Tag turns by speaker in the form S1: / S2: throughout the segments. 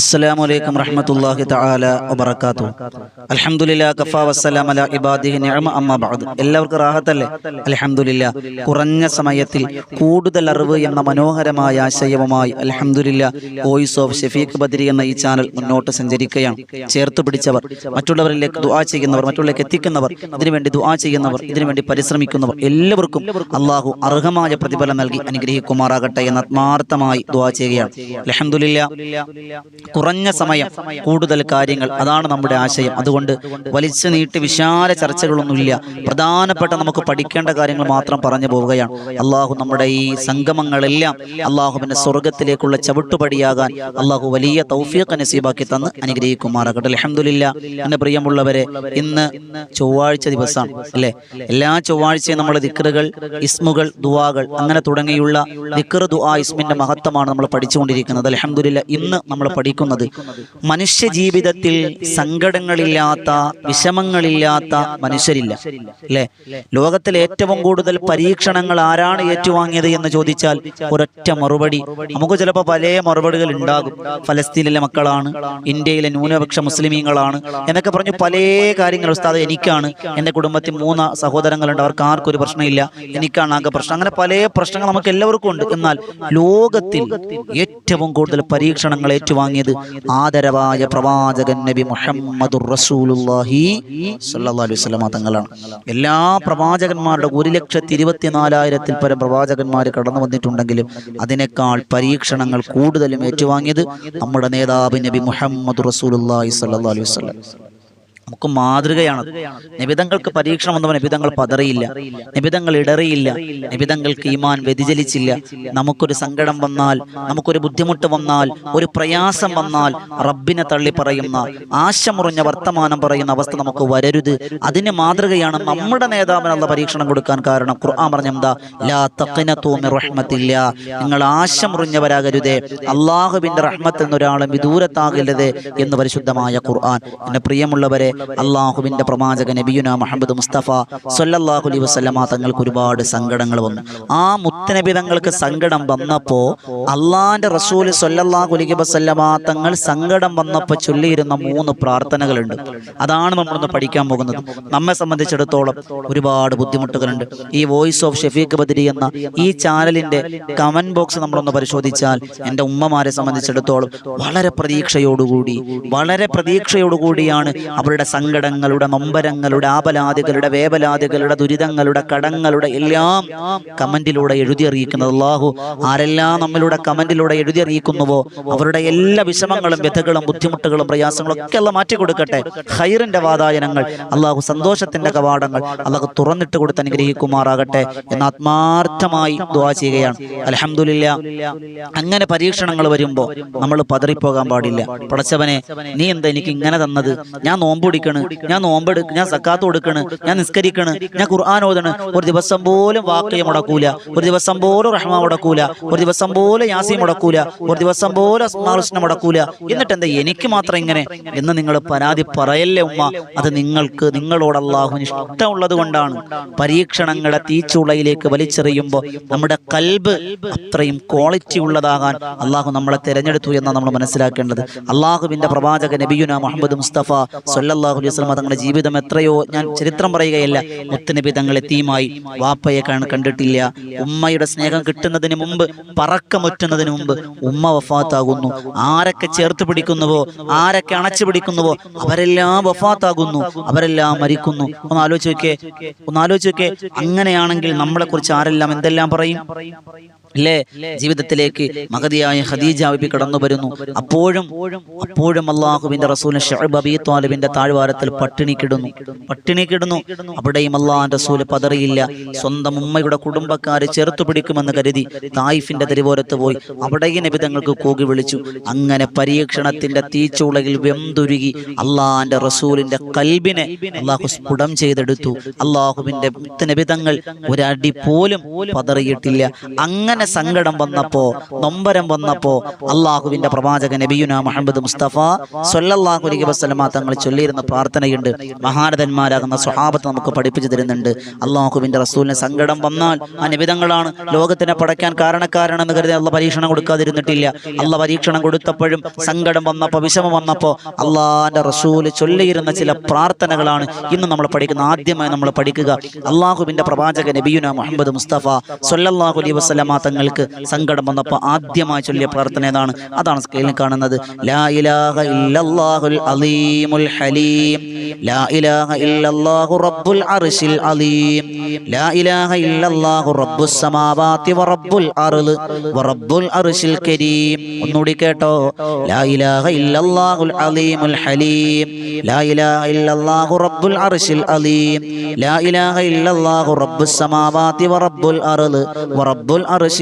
S1: അസ്സലാമു അലൈക്കും റഹ്മത്തുള്ളാഹി തആല വബറകാതുഹു. അൽഹംദുലില്ലാ കഫാ വസ്സലാം അലാ ഇബാദിഹി നിഅമ അമ്മാ ബഅദ്. എല്ലാവർക്കും റാഹത്തല്ലേ? അൽഹംദുലില്ലാ കുറഞ്ഞ സമയത്തിൽ കൂടുതൽ അറിവ് എന്ന മനോഹരമായ ആശയവുമായി അൽഹംദുലില്ലാ വോയിസ് ഓഫ് ഷഫീഖ് ബദരി എന്ന ഈ ചാനൽ മുന്നോട്ട് സഞ്ചരിക്കുകയാണ്. ചേർത്ത് പിടിച്ചവർ മറ്റുള്ളവരിലേക്ക് ദുആ ചെയ്യുന്നവർ മറ്റുള്ളവരിലേക്ക് എത്തിക്കുന്നവർ ഇതിനുവേണ്ടി ദുആ ചെയ്യുന്നവർ ഇതിനുവേണ്ടി പരിശ്രമിക്കുന്നവർ എല്ലാവർക്കും അള്ളാഹു അർഹമായ പ്രതിഫലം നൽകി അനുഗ്രഹിക്കുമാറാകട്ടെ എന്ന് ആത്മാർത്ഥമായി ദുആ ചെയ്യുകയാണ്. അൽഹംദുലില്ലാ. കുറഞ്ഞ സമയം കൂടുതൽ കാര്യങ്ങൾ അതാണ് നമ്മുടെ ആശയം. അതുകൊണ്ട് വലിച്ചു നീട്ടി വിശാല ചർച്ചകളൊന്നുമില്ല. പ്രധാനപ്പെട്ട നമുക്ക് പഠിക്കേണ്ട കാര്യങ്ങൾ മാത്രം പറഞ്ഞു പോവുകയാണ്. അള്ളാഹു നമ്മുടെ ഈ സംഗമങ്ങളെല്ലാം അള്ളാഹുവിന്റെ സ്വർഗത്തിലേക്കുള്ള ചവിട്ടുപടിയാകാൻ അള്ളാഹു വലിയ തൗഫീഖ് നസീബാക്കി തന്ന് അനുഗ്രഹിക്കുമാറാകട്ടെ. അലഹമുല്ല എന്റെ പ്രിയമുള്ളവരെ ഇന്ന് ചൊവ്വാഴ്ച ദിവസമാണ് അല്ലെ? എല്ലാ ചൊവ്വാഴ്ചയും നമ്മൾ ദിക്കറുകൾ ഇസ്മുകൾ ദുവാകൾ അങ്ങനെ തുടങ്ങിയുള്ള ദിക്കർ ദുആ ഇസ്മിന്റെ മഹത്വമാണ് നമ്മൾ പഠിച്ചുകൊണ്ടിരിക്കുന്നത്. അലഹമുല്ല ഇന്ന് നമ്മൾ പഠിക്കുന്നത് മനുഷ്യ ജീവിതത്തിൽ സങ്കടങ്ങളില്ലാത്ത വിഷമങ്ങളില്ലാത്ത മനുഷ്യരില്ല. അല്ലെ? ലോകത്തിൽ ഏറ്റവും കൂടുതൽ പരീക്ഷണങ്ങൾ ആരാണ് ഏറ്റുവാങ്ങിയത് എന്ന് ചോദിച്ചാൽ ഒരൊറ്റ മറുപടി. നമുക്ക് ചിലപ്പോൾ പല മറുപടികൾ ഉണ്ടാകും. ഫലസ്തീനിലെ മക്കളാണ് ഇന്ത്യയിലെ ന്യൂനപക്ഷ മുസ്ലിമീങ്ങളാണ് എന്നൊക്കെ പറഞ്ഞു പല കാര്യങ്ങൾ ഉസ്താദ് എനിക്കാണ്. എന്റെ കുടുംബത്തിൽ മൂന്ന് സഹോദരങ്ങളുണ്ട്. അവർക്ക് ആർക്കും ഒരു പ്രശ്നമില്ല. എനിക്കാണ് ആകെ പ്രശ്നം. അങ്ങനെ പല പ്രശ്നങ്ങൾ നമുക്ക് എല്ലാവർക്കും ഉണ്ട്. എന്നാൽ ലോകത്തിൽ ഏറ്റവും കൂടുതൽ പരീക്ഷണങ്ങൾ ഏറ്റുവാങ്ങിയത് ആദരവായ പ്രവാചകൻ നബി സ്വല്ലല്ലാഹു അലൈഹി തങ്ങളാണ്. എല്ലാ പ്രവാചകന്മാരുടെ ഒരു ലക്ഷത്തി ഇരുപത്തിനാലായിരത്തിൽ പരം പ്രവാചകന്മാർ കടന്നു വന്നിട്ടുണ്ടെങ്കിലും അതിനേക്കാൾ പരീക്ഷണങ്ങൾ കൂടുതലും ഏറ്റുവാങ്ങിയത് നമ്മുടെ നേതാവ് നബി മുഹമ്മദ് റസൂലുള്ളാഹി സല്ലല്ലാഹു അലൈഹി വസല്ലം. നമുക്ക് മാതൃകയാണ്. നിബിതങ്ങൾക്ക് പരീക്ഷണം വന്നവൻ നിബിതങ്ങൾ പതറിയില്ല. നിബിതങ്ങൾ ഇടറിയില്ല. നിബിതങ്ങൾക്ക് ഈമാൻ വ്യതിചലിച്ചില്ല. നമുക്കൊരു സങ്കടം വന്നാൽ നമുക്കൊരു ബുദ്ധിമുട്ട് വന്നാൽ ഒരു പ്രയാസം വന്നാൽ റബ്ബിനെ തള്ളി പറയുന്ന ആശമുറിഞ്ഞ വർത്തമാനം പറയുന്ന അവസ്ഥ നമുക്ക് വരരുത്. അതിന് മാതൃകയാണ് നമ്മുടെ നേതാവിനുള്ള പരീക്ഷണം കൊടുക്കാൻ കാരണം. ഖുർആൻ പറഞ്ഞെന്താ ലാ നിങ്ങൾ ആശമുറിഞ്ഞവരാകരുതേ. അള്ളാഹുവിന്റെ റഹ്മത്ത് എന്നൊരാളും വിദൂരത്താകരുത് എന്ന് പരിശുദ്ധമായ ഖുർആൻ. എന്റെ പ്രിയമുള്ളവരെ അള്ളാഹുവിന്റെ പ്രവാചക നബിയുന മുഹമ്മദ് മുസ്തഫ സൊല്ലാഹു അലൈഹി വസല്ലമ തങ്ങൾക്ക് ഒരുപാട് സങ്കടങ്ങൾ വന്നു. ആ മുത്തനബി തങ്ങൾക്ക് സങ്കടം വന്നപ്പോ അള്ളാന്റെ റസൂൽ സൊല്ലാഹു അലൈഹി വസല്ലമ തങ്ങൾ സങ്കടം വന്നപ്പോൾ ചൊല്ലിയിരുന്ന മൂന്ന് പ്രാർത്ഥനകളുണ്ട്. അതാണ് നമ്മളൊന്ന് പഠിക്കാൻ പോകുന്നത്. നമ്മെ സംബന്ധിച്ചിടത്തോളം ഒരുപാട് ബുദ്ധിമുട്ടുകളുണ്ട്. ഈ വോയിസ് ഓഫ് ഷെഫീഖ് ബദരി എന്ന ഈ ചാനലിന്റെ കമന്റ് ബോക്സ് നമ്മളൊന്ന് പരിശോധിച്ചാൽ എന്റെ ഉമ്മമാരെ സംബന്ധിച്ചിടത്തോളം വളരെ പ്രതീക്ഷയോടുകൂടി വളരെ പ്രതീക്ഷയോടുകൂടിയാണ് അവരുടെ സങ്കടങ്ങളുടെ നൊമ്പരങ്ങളുടെ ആപലാദികളുടെ വേവലാദികളുടെ ദുരിതങ്ങളുടെ കടങ്ങളുടെ എല്ലാം കമന്റിലൂടെ എഴുതി അറിയിക്കുന്നത് അള്ളാഹു ആരെല്ലാം നമ്മളുടെ കമന്റിലൂടെ എഴുതി അറിയിക്കുന്നുവോ അവരുടെ എല്ലാ വിഷമങ്ങളും വ്യഥകളും ബുദ്ധിമുട്ടുകളും പ്രയാസങ്ങളും ഒക്കെ അല്ല മാറ്റി കൊടുക്കട്ടെ. ഹൈറിന്റെ വാതായനങ്ങൾ അള്ളാഹു സന്തോഷത്തിന്റെ കവാടങ്ങൾ അള്ളാഹു തുറന്നിട്ട് കൊടുത്ത് അനുഗ്രഹിക്കുമാറാകട്ടെ എന്ന് ആത്മാർത്ഥമായി ദുവാ ചെയ്യുകയാണ്. അലഹമുല്ല അങ്ങനെ പരീക്ഷണങ്ങൾ വരുമ്പോൾ നമ്മൾ പതറിപ്പോകാൻ പാടില്ല. പടച്ചവനെ നീ എന്താ എനിക്ക് ഇങ്ങനെ തന്നത്? ഞാൻ നോമ്പ് പിടിക്കണ് ഞാൻ നോമ്പെടുക്കണം ഞാൻ സക്കാത്ത് കൊടുക്കണ്. ഞാൻ നിസ്കരിക്കണ്. ഞാൻ ഖുർആൻ ഓതണ്. ഒരു ദിവസം പോലും വാക്യം മുടക്കൂല. ഒരു ദിവസം പോലും റഹ്മ മുടക്കൂല. ഒരു ദിവസം പോലും യാസി മുടക്കൂല. ഒരു ദിവസം പോലും അസ്മാകൃഷ്ണ മുടക്കൂല. എന്നിട്ട് എന്താ എനിക്ക് മാത്രം ഇങ്ങനെ? എന്ന് നിങ്ങൾ പരാതി പറയല്ലേ ഉമ്മ? അത് നിങ്ങൾക്ക് നിങ്ങളോട് അള്ളാഹുവിന് ഇഷ്ടമുള്ളത് കൊണ്ടാണ്. പരീക്ഷണങ്ങളെ തീച്ചുളയിലേക്ക് വലിച്ചെറിയുമ്പോൾ നമ്മുടെ കൽബ് അത്രയും ക്വാളിറ്റി ഉള്ളതാകാൻ അള്ളാഹു നമ്മളെ തിരഞ്ഞെടുത്തു എന്നാണ് നമ്മൾ മനസ്സിലാക്കേണ്ടത്. അള്ളാഹുവിന്റെ പ്രവാചക നബിയുന മുഹമ്മദ് മുസ്തഫ സല്ലല്ലാഹു അലൈഹി വസല്ലം തങ്ങളുടെ ജീവിതം എത്രയോ ഞാൻ ചരിത്രം പറയുകയല്ല. മുത്തനബി തങ്ങളെ തീമായി വാപ്പയെ കാണ കണ്ടിട്ടില്ല. ഉമ്മയുടെ സ്നേഹം കിട്ടുന്നതിന് മുമ്പ് പറക്കമുറ്റുന്നതിന് മുമ്പ് ഉമ്മ വഫാത്താകുന്നു. ആരൊക്കെ ചേർത്ത് പിടിക്കുന്നുവോ ആരൊക്കെ അണച്ചു പിടിക്കുന്നുവോ അവരെല്ലാം വഫാത്താകുന്നു. അവരെല്ലാം മരിക്കുന്നു. ഒന്ന് ആലോചിക്കേ ഒന്ന് ആലോചിക്കേ അങ്ങനെയാണെങ്കിൽ നമ്മളെ കുറിച്ച് ആരെല്ലാം എന്തെല്ലാം പറയും? അല്ലേ ജീവിതത്തിലേക്ക് മഹതിയായ ഖദീജ ബിബി കടന്നു വരുന്നു അപ്പോഴും അപ്പോഴും അള്ളാഹുവിന്റെ റസൂൽ ഷുഅബ് അബി ത്വാലിബിന്റെ താഴ്വാരത്തിൽ പട്ടിണി കിടുന്നു. പട്ടിണി കിടുന്നു. അവിടെയും അള്ളാഹ് റസൂൽ പതറിയില്ല. സ്വന്തം ഉമ്മയുടെ കുടുംബക്കാരെ ചേർത്തു പിടിക്കുമെന്ന് കരുതി തായിഫിന്റെ തെരുവോരത്ത് പോയി. അവിടെയും നബിതങ്ങൾക്ക് കൂകി വിളിച്ചു. അങ്ങനെ പരീക്ഷണത്തിന്റെ തീച്ചുളയിൽ വെന്തുരുകി അള്ളാഹാന്റെ റസൂലിന്റെ കൽബിനെ അള്ളാഹു സ്ഫുടം ചെയ്തെടുത്തു. അള്ളാഹുവിന്റെ നബിതങ്ങൾ ഒരടി പോലും പതറിയിട്ടില്ല. അങ്ങനെ അങ്ങനെ സങ്കടം വന്നപ്പോ നൊമ്പരം വന്നപ്പോ അള്ളാഹുവിന്റെ പ്രവാചകൻ നബിയുന മുഹമ്മദ് മുസ്തഫ സൊല്ലാഹു അലൈഹി വസ്ലമ തങ്ങൾ ചൊല്ലിയിരുന്ന പ്രാർത്ഥനയുണ്ട്. മഹാരഥന്മാരാകുന്ന സ്വഹാബത്ത് നമുക്ക് പഠിപ്പിച്ചു തരുന്നുണ്ട്. അള്ളാഹുവിന്റെ റസൂലിന് സങ്കടം വന്നാൽ ആ നിബിതങ്ങളാണ്. ലോകത്തിനെ പടയ്ക്കാൻ കാരണക്കാരാണെന്ന് കരുതി അള്ള പരീക്ഷണം കൊടുക്കാതിരുന്നിട്ടില്ല. അള്ള പരീക്ഷണം കൊടുത്തപ്പോഴും സങ്കടം വന്നപ്പോ വിഷമം വന്നപ്പോ അള്ളാന്റെ റസൂൽ ചൊല്ലിയിരുന്ന ചില പ്രാർത്ഥനകളാണ് ഇന്ന് നമ്മൾ പഠിക്കുന്ന ആദ്യമായി നമ്മൾ പഠിക്കുക അള്ളാഹുവിന്റെ പ്രവാചക നബിയുന മുഹമ്മദ് മുസ്തഫ സൊല്ലാഹു അലൈഹി വസ്ലമ തങ്ങൾക്ക് സങ്കടം വന്നപ്പോൾ ആദ്യമായി ചൊല്ലിയ പ്രാർത്ഥന ഏതാണ്? അതാണ് സ്കെയിലിൽ കാണുന്നത്. ലാ ഇലാഹ ഇല്ലല്ലാഹുൽ അലീമുൽ ഹലീം. ലാ ഇലാഹ ഇല്ലല്ലാഹു റബ്ബുൽ അർശിൽ അലീം. ലാ ഇലാഹ ഇല്ലല്ലാഹു അർൾ അർശിൽ കരീം. ഒന്നുകൂടി കേട്ടോ. ലാ ഇലാഹ ഇല്ലല്ലാഹുൽ അലീമുൽ ഹലീം. ലാ ഇലാഹ ഇല്ലല്ലാഹു റബ്ബുൽ അർശിൽ അലീം. ലാ ഇലാഹ ഇല്ലല്ലാഹു അർൾ അർശിൽ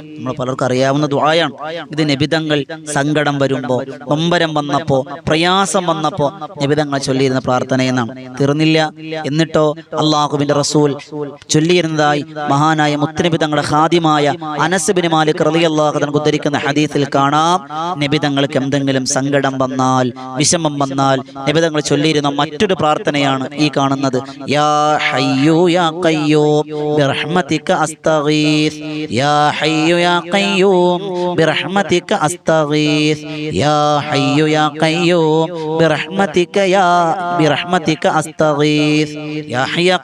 S1: നമ്മൾ പലർക്കും അറിയാവുന്ന ദുആയാണ്. ഇത് നബിതങ്ങൾ സങ്കടം വരുമ്പോൾ നൊമ്പരം വന്നപ്പോ പ്രയാസം വന്നപ്പോ നബിതങ്ങൾ ചൊല്ലിയിരുന്ന പ്രാർത്ഥന എന്നാണ്. തീർന്നില്ല. എന്നിട്ടോ അള്ളാഹുവിന്റെ റസൂൽ ചൊല്ലിയിരുന്നതായി മഹാനായ മുത്തനബി തങ്ങളുടെ ഖാദിമായ അനസബിന് മാലിക് റളിയല്ലാഹു അൻഹു ഉദ്ധരിക്കുന്ന ഹദീസിൽ കാണാം. നബിതങ്ങൾക്ക് എന്തെങ്കിലും സങ്കടം വന്നാൽ വിഷമം വന്നാൽ നബിതങ്ങൾ ചൊല്ലിയിരുന്ന മറ്റൊരു പ്രാർത്ഥനയാണ് ഈ കാണുന്നത്. യാ ഹയ്യു യാ ഖയ്യൂം ബിറഹ്മതിക അസ്തഗീസ്. യാ ഹയ്യു യാ ഖയ്യൂം ബിറഹ്മതിക അസ്തഗീസ് യാ ഹയ്യു യാ ബിറഹ്മതിക യാ ബിറഹ്മതിക അസ്തഗീസ് യാ ഹയ്യ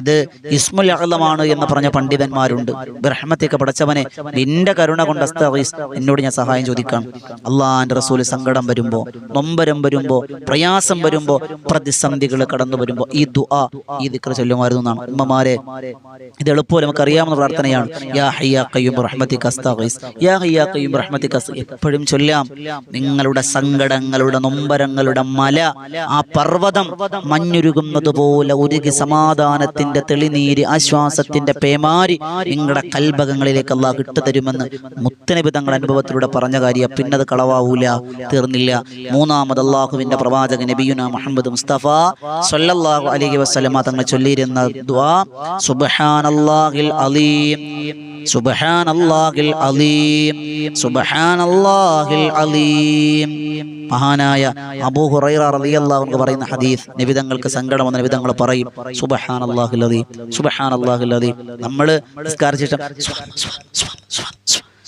S1: ഇത് ഇസ്മുൽ അഅ്ലമാണ് എന്ന് പറഞ്ഞ പണ്ഡിതന്മാരുണ്ട്. ബിറഹ്മതിക പടച്ചവനെ നിന്റെ കരുണ കൊണ്ട് അസ്തഗീസ് എന്നോട് ഞാൻ സഹായം ചോദിക്കാം. അള്ളാഹാന്റെ റസൂൽ സങ്കടം വരുമ്പോ നൊമ്പരം വരുമ്പോ പ്രയാസം വരുമ്പോ പ്രതിസന്ധികൾ കടന്നു വരുമ്പോ ഈ ദുആ ഈ ദിക്ര ചൊല്ലുമായിരുന്നു എന്നാണ്. ഉമ്മമാരെ ഇത് എളുപ്പം നമുക്ക് അറിയാവുന്ന പ്രാർത്ഥനയാണ്. യാ ഹയ്യ ഖയ്യൂം യാ എപ്പോഴും ചൊല്ലാം. നിങ്ങളുടെ സങ്കടങ്ങളുടെ നൊമ്പരങ്ങളുടെ മല ആ പർവതം മഞ്ഞുരുകുന്നത് പോലെ ഉരുകി സമാധാനത്തിന്റെ തെളിനീര് ആശ്വാസത്തിന്റെ പേമാരി നിങ്ങളുടെ കൽഭകങ്ങളിലേക്ക് അള്ളാഹ് കിട്ടുതരുമെന്ന് മുത്തനബി തങ്ങളുടെ അനുഭവത്തിലൂടെ പറഞ്ഞ കാര്യം പിന്നത് കളവാവൂല തീർന്നില്ല. മൂന്നാമത് അള്ളാഹുവിന്റെ പ്രവാചകൻ നബിയുന മുഹമ്മദ് മുസ്തഫ സല്ലല്ലാഹു അലൈഹി വസല്ലമ തങ്ങൾ ചൊല്ലിയിരുന്ന ദുആ സുബ്ഹാനല്ലാഹിൽ അലീം. സുബ്ഹാനല്ലാഹിൽ അലീം സുബ്ഹാനല്ലാഹിൽ അലീം മഹാനായ അബൂ ഹുറൈറ റളിയല്ലാഹു അൻഹു പറയുന്ന ഹദീസ് നിബിതങ്ങൾക്ക് സങ്കടം വന്ന നിബിതങ്ങൾ പറയും സുബഹാനല്ലാഹിൽ അലീം സുബഹാനല്ലാഹിൽ അലീം നമ്മൾ നിസ്കാരിച്ചിട്ട്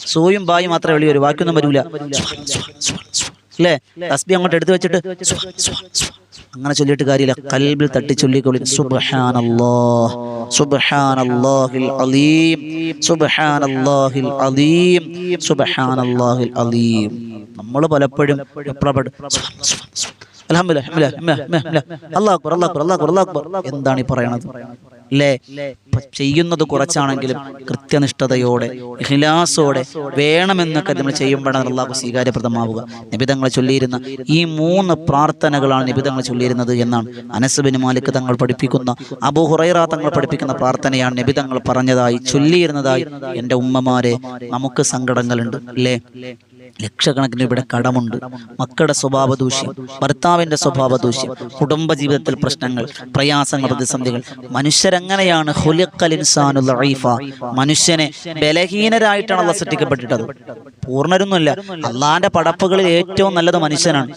S1: സൂയും ബായും മാത്രമേ വെളി വരൂ ബാക്കിയൊന്നും വരൂല അല്ലേ? തസ്ബി അങ്ങോട്ട് എടുത്തു വെച്ചിട്ട്. അങ്ങനെ ചൊല്ലിയിട്ട് കാര്യമില്ല. കൽബിൽ തട്ടി ചൊല്ലിക്കൊള്ളി. സുബ്ഹാനല്ലാഹ്. സുബ്ഹാനല്ലാഹിൽ അലീം. സുബ്ഹാനല്ലാഹിൽ അലീം. സുബ്ഹാനല്ലാഹിൽ അലീം. നമ്മൾ പലപ്പോഴും എപ്പോഴും അക്ബർ അല്ലാഹു അക്ബർ അല്ലാഹു അക്ബർ അല്ലാഹു അക്ബർ. എന്താണ് ഈ പറയണത്? അല്ലേ ചെയ്യുന്നത് കുറച്ചാണെങ്കിലും കൃത്യനിഷ്ഠതയോടെ ഇഹ്ലാസോടെ വേണമെന്നൊക്കെ നമ്മൾ ചെയ്യുമ്പോഴാണ് അള്ളാഹു സ്വീകാര്യപ്രദമാവുക. നിബിതങ്ങളെ ചൊല്ലിയിരുന്ന ഈ മൂന്ന് പ്രാർത്ഥനകളാണ് നിബിതങ്ങൾ ചൊല്ലിയിരുന്നത് എന്നാണ്. അനസുബിന് മാലിക് തങ്ങൾ പഠിപ്പിക്കുന്ന അബു ഹുറൈറ തങ്ങൾ പഠിപ്പിക്കുന്ന പ്രാർത്ഥനയാണ് നിബിതങ്ങൾ പറഞ്ഞതായി ചൊല്ലിയിരുന്നതായി എന്റെ ഉമ്മമാരെ നമുക്ക് സങ്കടങ്ങളുണ്ട് അല്ലേ ലക്ഷക്കണക്കിന് ഇവിടെ കടമുണ്ട്. മക്കളുടെ സ്വഭാവ ദൂഷ്യം ഭർത്താവിന്റെ സ്വഭാവ ദൂഷ്യം കുടുംബജീവിതത്തിൽ പ്രശ്നങ്ങൾ പ്രയാസങ്ങൾ പ്രതിസന്ധികൾ. മനുഷ്യരെങ്ങനെയാണ്. മനുഷ്യനെ ബലഹീനരായിട്ടാണ് അള്ള സൃഷ്ടിക്കപ്പെട്ടിട്ടത്. പൂർണരൊന്നുമില്ല. അള്ളാന്റെ പടപ്പുകളിൽ ഏറ്റവും നല്ലത് മനുഷ്യനാണ്.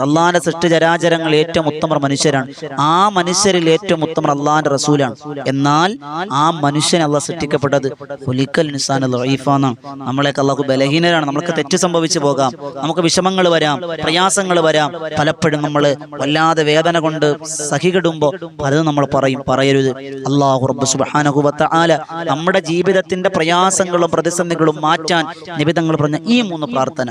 S1: അള്ളാന്റെ സൃഷ്ടി ചരാചരങ്ങൾ ഏറ്റവും ഉത്തമർ മനുഷ്യരാണ്. ആ മനുഷ്യരിൽ ഏറ്റവും ഉത്തമർ അള്ളാന്റെ റസൂലാണ്. എന്നാൽ ആ മനുഷ്യൻ അള്ളാഹ് സൃഷ്ടിക്കപ്പെട്ടത്. ഹുലിക്കൽ ഇൻസാൻ നമ്മളെയൊക്കെ അള്ളാഹു ബലഹീനരാണ്. നമ്മൾക്ക് തെറ്റ് സംഭവിച്ചു പോകാം. നമുക്ക് വിഷമങ്ങൾ വരാം. പ്രയാസങ്ങൾ വരാം. പലപ്പോഴും നമ്മൾ വല്ലാതെ വേദന കൊണ്ട് സഹികിടുമ്പോൾ പലതും നമ്മൾ പറയും. പറയരുത്. അള്ളാഹു റബ്ബ് നമ്മുടെ ജീവിതത്തിന്റെ പ്രയാസങ്ങളും പ്രതിസന്ധികളും മാറ്റാൻ നിബിതങ്ങൾ പറഞ്ഞ ഈ മൂന്ന് പ്രാർത്ഥന.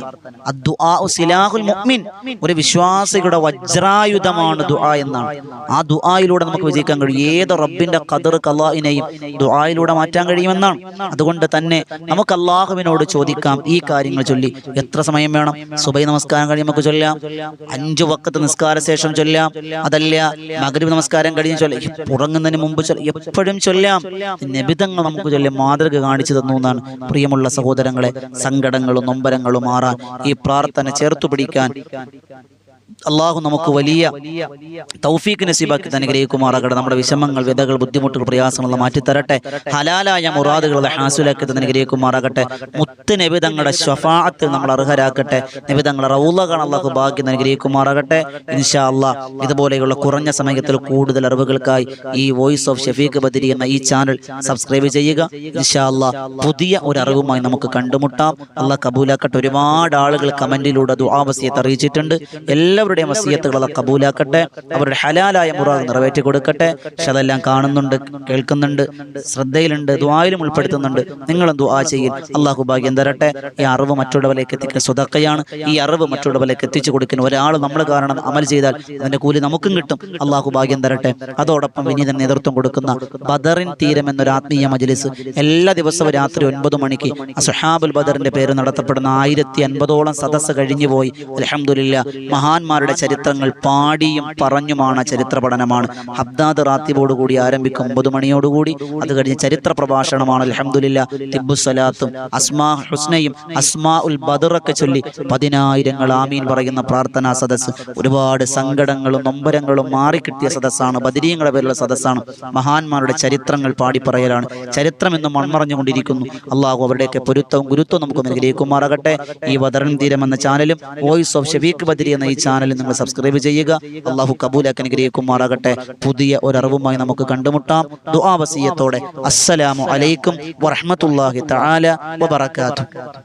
S1: സിലാഹുൽ മുഅ്മിൻ. ഒരു വിശ്വാസിയുടെ വജ്രായുധമാണ് ദുആ എന്നാണ്. ആ ദുആയിലൂടെ നമുക്ക് വിജയിക്കാൻ കഴിയും. ഏത് റബ്ബിന്റെ ഖദർ കലാഇനെയും ദുആയിലൂടെ മാറ്റാൻ കഴിയുമെന്നാണ്. അതുകൊണ്ട് തന്നെ നമുക്ക് അള്ളാഹുവിനോട് ചോദിക്കാം ഈ കാര്യങ്ങൾ ചൊല്ലി. എത്ര സമയം വേണം? സുബൈ നമസ്കാരം കഴിഞ്ഞ് നമുക്ക് ചൊല്ലാം. അഞ്ചു വക്കത്ത് നിസ്കാര ശേഷം ചൊല്ലാം. അതല്ല മകരീബ് നമസ്കാരം കഴിഞ്ഞ് ചൊല്ലാം. ഉറങ്ങുന്നതിന് മുമ്പ് എപ്പോഴും ചൊല്ലാം. നിബിധങ്ങൾ നമുക്ക് ചൊല്ലി മാതൃക കാണിച്ചു തന്നു എന്നാണ് പ്രിയമുള്ള സഹോദരങ്ങളെ. സങ്കടങ്ങളും നൊമ്പരങ്ങളും മാറാൻ ഈ പ്രാർത്ഥന ചേർത്തു പിടിക്കാൻ അള്ളാഹു നമുക്ക് വലിയ തൗഫീഖ് നസീബാക്കി തന്നെ അനുഗ്രഹിക്കുമാറാകട്ടെ നമ്മുടെ വിഷമങ്ങൾ വിധകൾ ബുദ്ധിമുട്ടുകൾ പ്രയാസങ്ങൾ മാറ്റിത്തരട്ടെ. ഹലാലായ മുറാദുകളെ ഹാസുലാക്കി തന്നെ അനുഗ്രഹിക്കുമാറാകട്ടെ മുത്ത് നബിതങ്ങളുടെ ഷഫാഅത്തിൽ നമ്മൾ അർഹരാക്കട്ടെ. നബിതങ്ങളുടെ റൗലകൾ അള്ളാഹു ബാക്കി അനുഗ്രഹിക്കുമാറാകട്ടെ ഇൻഷാ അള്ളാഹ് ഇതുപോലെയുള്ള കുറഞ്ഞ സമയത്തിൽ കൂടുതൽ അറിവുകൾക്കായി ഈ വോയിസ് ഓഫ് ഷഫീഖ് ബദരി എന്ന ഈ ചാനൽ സബ്സ്ക്രൈബ് ചെയ്യുക. ഇൻഷാ അള്ളാഹ് പുതിയ ഒരു അറിവുമായി നമുക്ക് കണ്ടുമുട്ടാം. അള്ളാഹ് കബൂലാക്കട്ടെ. ഒരുപാട് ആളുകൾ കമന്റിലൂടെ ദുആവസിയത്ത് അറിയിച്ചിട്ടുണ്ട്. എല്ലാവരുടെയും വസീയത്തുകൾ കബൂലാക്കട്ടെ. അവരുടെ ഹലാലായ മുറാദ് നിറവേറ്റി കൊടുക്കട്ടെ. പക്ഷെ അതെല്ലാം കാണുന്നുണ്ട് കേൾക്കുന്നുണ്ട് ശ്രദ്ധയിലുണ്ട് ദ്വായിലും ഉൾപ്പെടുത്തുന്നുണ്ട്. നിങ്ങളും ദ്വാ ചെയ്യും. അള്ളാഹു ഭാഗ്യം തരട്ടെ. ഈ അറിവ് മറ്റുള്ളവരിലേക്ക് എത്തിക്കുന്ന സ്വതക്കയാണ്. ഈ അറിവ് മറ്റുള്ളവരിലേക്ക് എത്തിച്ചു കൊടുക്കുന്ന ഒരാൾ നമ്മൾ കാരണം അമൽ ചെയ്താൽ അതിന്റെ കൂലി നമുക്കും കിട്ടും. അള്ളാഹു ഭാഗ്യം തരട്ടെ. അതോടൊപ്പം വിനീതൻ നേതൃത്വം കൊടുക്കുന്ന ബദറിൻ തീരം എന്നൊരു ആത്മീയ മജ്ലിസ് എല്ലാ ദിവസവും രാത്രി ഒൻപത് മണിക്ക് അസുഹാബുൽ ബദറിന്റെ പേര് നടത്തപ്പെടുന്ന ആയിരത്തി അൻപതോളം സദസ്സ് കഴിഞ്ഞു പോയി. അലഹമുല്ല മഹാന്മാരുടെ ചരിത്രങ്ങൾ പാടിയും പറഞ്ഞുമാണ് ചരിത്ര പഠനമാണ്. ഹബ്ദാദ് റാത്തിബോട് കൂടി ആരംഭിക്കും ഒമ്പത് മണിയോടുകൂടി അത് കഴിഞ്ഞ് ചരിത്ര പ്രഭാഷണമാണ്. അലഹമുല്ല തിബുസലാത്തും അസ്മാ ഹുസ്നയും അസ്മാ ഉൽ ബദറൊക്കെ ചൊല്ലി പതിനായിരങ്ങൾ ആമീൻ പറയുന്ന പ്രാർത്ഥനാ സദസ്സ്. ഒരുപാട് സങ്കടങ്ങളും നൊമ്പരങ്ങളും മാറിക്കിട്ടിയ സദസ്സാണ്. ബദരീങ്ങളുടെ പേരുള്ള സദസ്സാണ്. മഹാന്മാരുടെ ചരിത്രങ്ങൾ പാടി പറയലാണ് ചരിത്രം എന്നും മൺമറഞ്ഞുകൊണ്ടിരിക്കുന്നു. അള്ളാഹു അവരുടെയൊക്കെ പൊരുത്തവും ഗുരുത്വം നമുക്ക് നൽകിയേക്കുമാറാകട്ടെ. ഈ വദറൻ തീരം എന്ന ചാനലും വോയിസ് ഓഫ് ഷെബീഖ് ബദരി എന്ന ഈ ചാനലും നിങ്ങൾ സബ്സ്ക്രൈബ് ചെയ്യുക. അള്ളാഹു കബൂലാക്കി അനുഗ്രഹിക്കുമാറാകട്ടെ. പുതിയ ഒരറിവുമായി നമുക്ക് കണ്ടുമുട്ടാം. ദുആവസീയത്തോടെ അസ്സലാമു അലൈക്കും വറഹ്മത്തുള്ളാഹി തആല വബറകാതുഹു.